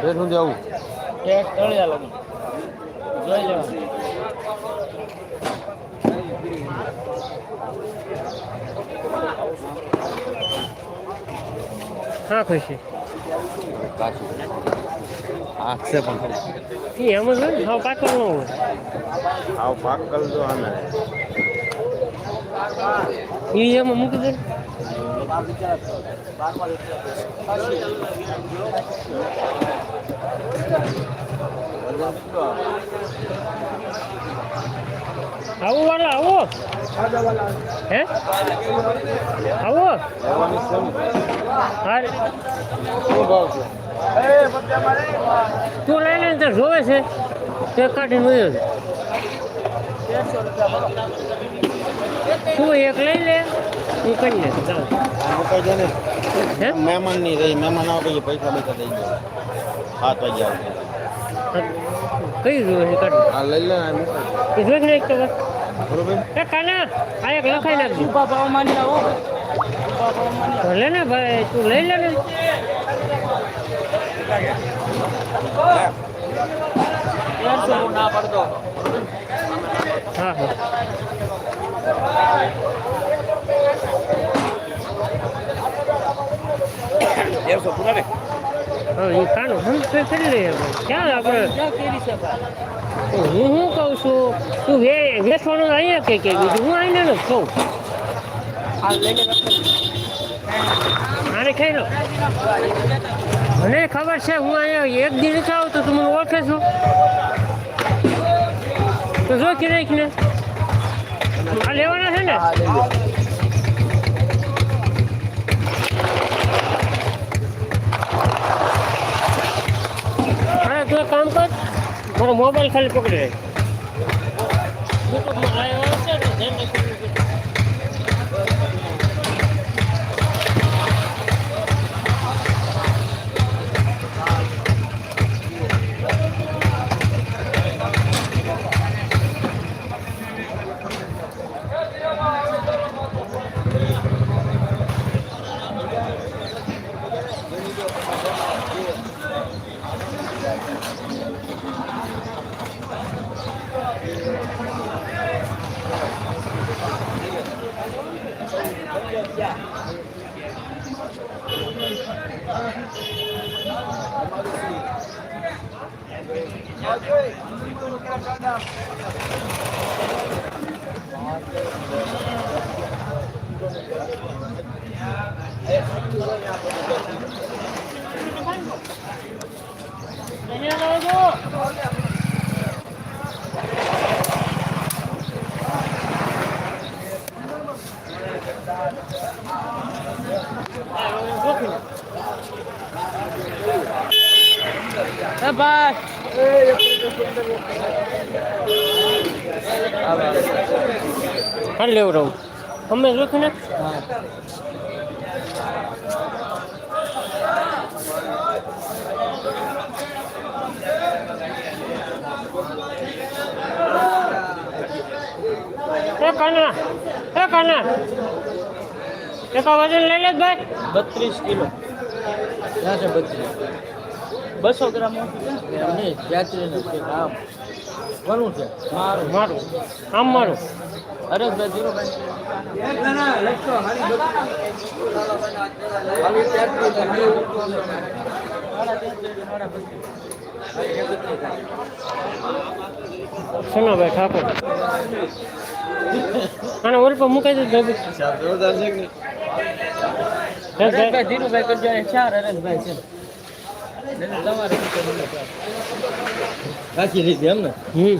એ શું જવું એક તળિયા લગન. જોઈ લેવાનું હા ખુશી કાચું આંખ છે પણ એ એમ જ હોય હાવ પાકલ ન હોય. આવ પાકલ જો. આને એમાં મૂકી દે. આવો વાળા આવો. હે? આવો. તું લઈ લે તો જોવે છે. તે કાઢીને વયો તું એક લઈ લે હું કરી લે ચાલ આ મુકાઈ જાય ને હે મહેમાનની રહી મહેમાન આવે પછી પૈસા પૈસા દઈ દે સાત વાગે આવે કઈ જોવે છે કાઢ આ લઈ લે મુકાઈ જોઈ ને એક તો બસ બરોબર એ કાના આ એક લખાઈ નાખજો ઊભા ભાવ માની આવો લે ને ભાઈ તું લઈ લે ને ના પડતો હા હા. પૂરા ને કાનું હમ કરી લઈએ ક્યાં આપણે હું શું કહું છું તું વે વેસવાનું અહીંયા કે કે બીજું? હું આવીને જ કહું આને ખાઈ લો. મને ખબર છે હું અહીંયા એક દી નથી આવતો તું મને ઓળખે છો? તો જો કે નાખીને આ લેવાના છે ને? હા તું કામ કર. મારો મોબાઈલ ખાલી પકડી રાખ. યુટ્યુબમાં લાઈવ આવશે ને એ ભાઈ હાલ લેવું રહું અમે જોખી ને એ કાના એ કાના. એક વજન લઈ લે ભાઈ. બત્રીસ કિલો. ક્યાં છે બત્રીસ? બસો ગ્રામ બેત્રીસ નથી આમ. કોનું છે. મારું. મારું. આમ મારું. હરેશભાઈ ધીરુભાઈ સોનાભાઈ ઠાકોર? અને ઓલ પર મુકાઈ દે છે કે નહીં? હરેશભાઈ ધીરુભાઈ કરજો ચાર હરેશભાઈ છે. એટલે લીધી એમ ને હમ.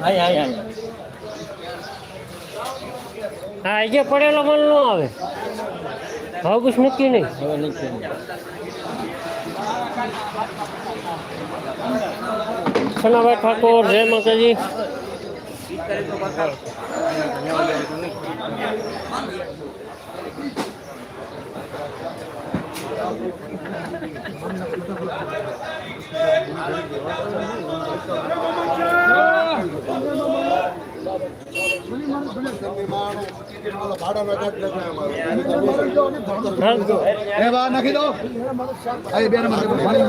હાય હાય હાય હા જે પડેલો મન ન આવે. હવે કુછ નક્કી નહીં. હવે નહીં સનાભાઈ ઠાકોર જય માતાજી. બહાર નાખી દો. બે નંબર